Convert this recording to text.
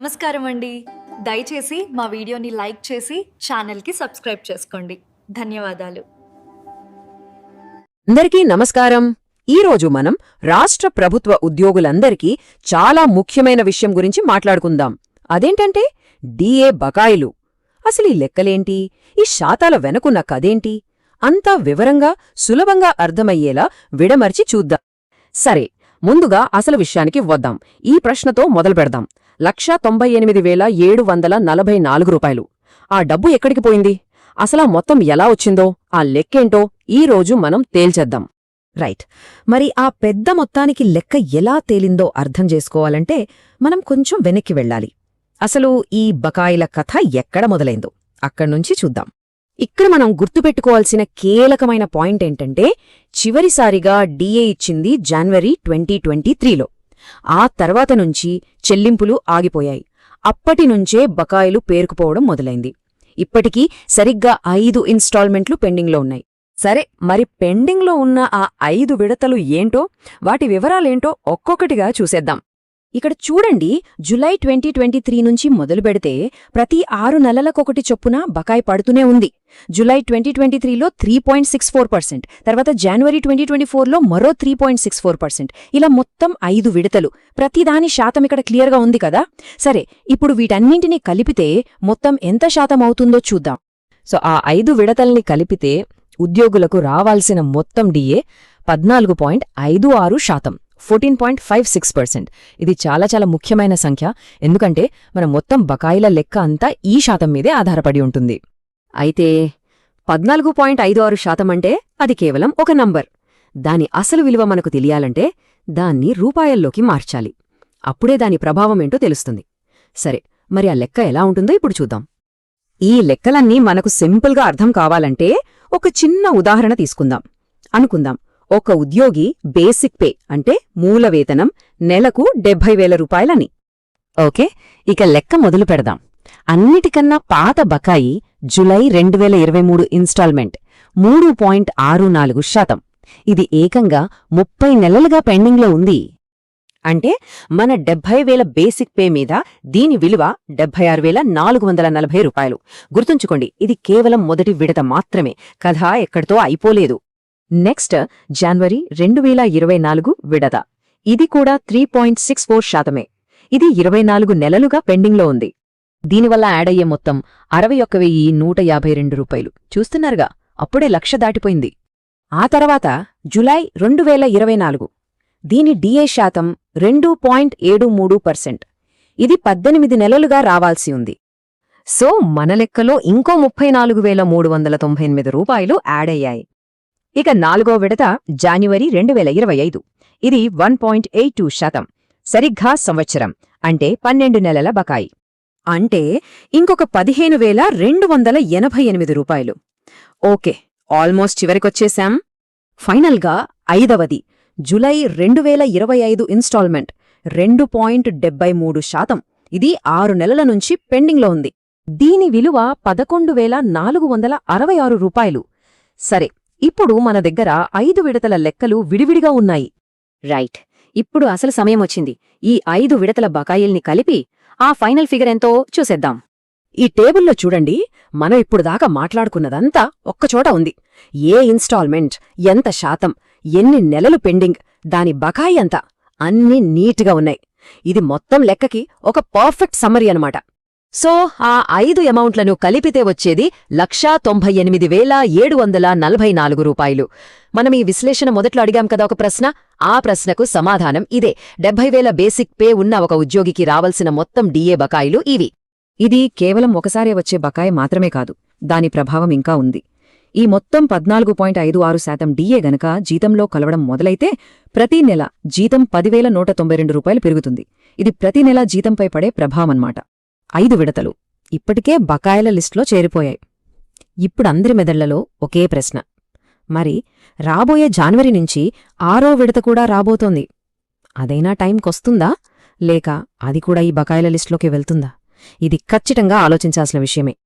నమస్కారం అండి. దయచేసి మా వీడియోని లైక్ చేసి ఛానల్కి సబ్స్క్రైబ్ చేసుకోండి. ధన్యవాదాలు. అందరికీ నమస్కారం. ఈరోజు మనం రాష్ట్ర ప్రభుత్వ ఉద్యోగులందరికీ చాలా ముఖ్యమైన విషయం గురించి మాట్లాడుకుందాం. అదేంటంటే డిఏ బకాయిలు. అసలు ఈ లెక్కలేంటి? ఈ శాతాల వెనకున్న కదేంటి అంతా వివరంగా సులభంగా అర్థమయ్యేలా విడమర్చి చూద్దాం. సరే ముందుగా అసలు విషయానికి వద్దాం. ఈ ప్రశ్నతో మొదలు పెడదాం. లక్షా తొంభై ఎనిమిది వేల ఏడు వందల నలభై నాలుగు రూపాయలు. ఆ డబ్బు ఎక్కడికి పోయింది? అసలా మొత్తం ఎలా వచ్చిందో ఆ లెక్కేంటో ఈ రోజు మనం తేల్చేద్దాం. రైట్. మరి ఆ పెద్ద మొత్తానికి లెక్క ఎలా తేలిందో అర్థం చేసుకోవాలంటే మనం కొంచెం వెనక్కి వెళ్ళాలి. అసలు ఈ బకాయిల కథ ఎక్కడ మొదలైందో అక్కడ్నుంచి చూద్దాం. ఇక్కడ మనం గుర్తుపెట్టుకోవాల్సిన కీలకమైన పాయింట్ ఏంటంటే చివరిసారిగా డిఏ ఇచ్చింది జనవరి ట్వంటీ ట్వంటీ త్రీలో. ఆ తర్వాత నుంచి చెల్లింపులు ఆగిపోయాయి. అప్పటినుంచే బకాయిలు పేరుకుపోవడం మొదలైంది. ఇప్పటికీ సరిగ్గా ఐదు ఇన్స్టాల్మెంట్లు పెండింగ్లో ఉన్నాయి. సరే మరి పెండింగ్లో ఉన్న ఆ ఐదు విడతలు ఏంటో వాటి వివరాలేంటో ఒక్కొక్కటిగా చూసేద్దాం. ఇక్కడ చూడండి జులై ట్వంటీ ట్వంటీ త్రీ నుంచి మొదలు పెడితే ప్రతి ఆరు నెలలకొకటి చొప్పున బకాయి పడుతూనే ఉంది. జులై ట్వంటీ ట్వంటీ త్రీలో three point six four percent తర్వాత జనవరి ట్వంటీ ట్వంటీ ఫోర్లో మరో three point six four percent. ఇలా మొత్తం ఐదు విడతలు. ప్రతిదాని శాతం ఇక్కడ క్లియర్గా ఉంది కదా? సరే ఇప్పుడు వీటన్నింటినీ కలిపితే మొత్తం ఎంత శాతం అవుతుందో చూద్దాం. సో ఆ ఐదు విడతల్ని కలిపితే ఉద్యోగులకు రావాల్సిన మొత్తం డిఏ పద్నాలుగు పాయింట్ ఐదు ఆరు శాతం. Fourteen point five six percent. ఇది చాలా చాలా ముఖ్యమైన సంఖ్య. ఎందుకంటే మన మొత్తం బకాయిల లెక్క అంతా ఈ శాతం మీదే ఆధారపడి ఉంటుంది. అయితే పద్నాలుగు పాయింట్ ఐదు ఆరు శాతం అంటే అది కేవలం ఒక నంబర్. దాని అసలు విలువ మనకు తెలియాలంటే దాన్ని రూపాయల్లోకి మార్చాలి. అప్పుడే దాని ప్రభావమేంటో తెలుస్తుంది. సరే మరి ఆ లెక్క ఎలా ఉంటుందో ఇప్పుడు చూద్దాం. ఈ లెక్కలన్నీ మనకు సింపుల్గా అర్థం కావాలంటే ఒక చిన్న ఉదాహరణ తీసుకుందాం. అనుకుందాం ఒక ఉద్యోగి బేసిక్ పే అంటే మూల వేతనం నెలకు డెబ్బై వేల రూపాయలని. ఓకే ఇక లెక్క మొదలు పెడదాం. అన్నిటికన్నా పాత బకాయి జులై రెండు వేల ఇరవై మూడు ఇన్స్టాల్మెంట్ మూడు పాయింట్ ఆరు నాలుగు శాతం. ఇది ఏకంగా ముప్పై నెలలుగా పెండింగ్లో ఉంది. అంటే మన డెబ్బై వేల బేసిక్ పే మీద దీని విలువ డెబ్భై ఆరు వేల నాలుగు వందల నలభై రూపాయలు. గుర్తుంచుకోండి ఇది కేవలం మొదటి విడత మాత్రమే. కథ ఎక్కడితో అయిపోలేదు. నెక్స్ట్ జనవరి రెండు వేల ఇరవై నాలుగు విడత. ఇది కూడా త్రీ పాయింట్ సిక్స్ ఫోర్ శాతమే. ఇది ఇరవై నాలుగు నెలలుగా పెండింగ్లో ఉంది. దీనివల్ల యాడ్ అయ్యే మొత్తం అరవై ఒక్క వెయ్యి నూట యాభై రెండు రూపాయలు. చూస్తున్నారుగా అప్పుడే లక్ష దాటిపోయింది. ఆ తర్వాత జులై రెండు వేల ఇరవై నాలుగు. దీని డిఏ శాతం రెండు పాయింట్ ఏడు మూడు పర్సెంట్. ఇది పద్దెనిమిది నెలలుగా రావాల్సి ఉంది. సో మన లెక్కలో ఇంకో ముప్పై నాలుగు వేల మూడు వందల తొంభై ఎనిమిది రూపాయలు యాడ్ అయ్యాయి. ఇక నాలుగో విడత జాన్యువరి రెండు వేల ఇరవై ఐదు. ఇది వన్ పాయింట్ ఎయిట్ టూ శాతం. సరిగ్గా సంవత్సరం. అంటే పన్నెండు నెలల బకాయి. అంటే ఇంకొక పదిహేను వేల రెండు వందల ఎనభై ఎనిమిది రూపాయలు. ఓకే ఆల్మోస్ట్ చివరికొచ్చేశాం. ఫైనల్గా ఐదవది. జులై రెండు వేల ఇరవై ఐదు ఇన్స్టాల్మెంట్. రెండు పాయింట్ డెబ్బై మూడు శాతం. ఇది ఆరు నెలల నుంచి పెండింగ్లో ఉంది. దీని విలువ పదకొండు వేల నాలుగు వందల అరవై ఆరు రూపాయలు. సరే ఇప్పుడు మన దగ్గర ఐదు విడతల లెక్కలు విడివిడిగా ఉన్నాయి. రైట్. ఇప్పుడు అసలు సమయం వచ్చింది. ఈ ఐదు విడతల బకాయిల్ని కలిపి ఆ ఫైనల్ ఫిగర్ ఎంతో చూసేద్దాం. ఈ టేబుల్లో చూడండి. మనం ఇప్పుడు దాకా మాట్లాడుకున్నదంతా ఒక్కచోట ఉంది. ఏ ఇన్స్టాల్మెంట్ ఎంత శాతం ఎన్ని నెలలు పెండింగ్ దాని బకాయి అంత అన్నీ నీట్గా ఉన్నాయి. ఇది మొత్తం లెక్కకి ఒక పర్ఫెక్ట్ సమ్మరీ అనమాట సో ఆ ఐదు అమౌంట్లను కలిపితే వచ్చేది లక్షా తొంభై ఎనిమిది వేల ఏడు వందల నలభై నాలుగు రూపాయలు. మనం ఈ విశ్లేషణ మొదట్లో అడిగాం కదా ఒక ప్రశ్న? ఆ ప్రశ్నకు సమాధానం ఇదే. డెబ్బై వేల బేసిక్ పే ఉన్న ఒక ఉద్యోగికి రావలసిన మొత్తం డిఏ బకాయిలు ఇవి. ఇది కేవలం ఒకసారే వచ్చే బకాయి మాత్రమే కాదు దాని ప్రభావం ఇంకా ఉంది. ఈ మొత్తం పద్నాలుగు పాయింట్ ఐదు ఆరు శాతం డిఏ గనక జీతంలో కలవడం మొదలైతే ప్రతి నెల జీతం పదివేల నూట తొంభై రెండు రూపాయలు పెరుగుతుంది. ఇది ప్రతి నెల జీతంపై పడే ప్రభావమన్నమాట. ఐదు విడతలు. ఇప్పటికే బకాయిల లిస్టులో చేరిపోయాయి. ఇప్పుడు అందరి మెదళ్ళలో ఒకే ప్రశ్న. మరి రాబోయే జాన్వరి నుంచి ఆరో విడత కూడా రాబోతోంది. అదైనా టైంకొస్తుందా లేక అది కూడా ఈ బకాయిల లిస్టులోకి వెళ్తుందా? ఇది ఖచ్చితంగా ఆలోచించాల్సిన విషయమే.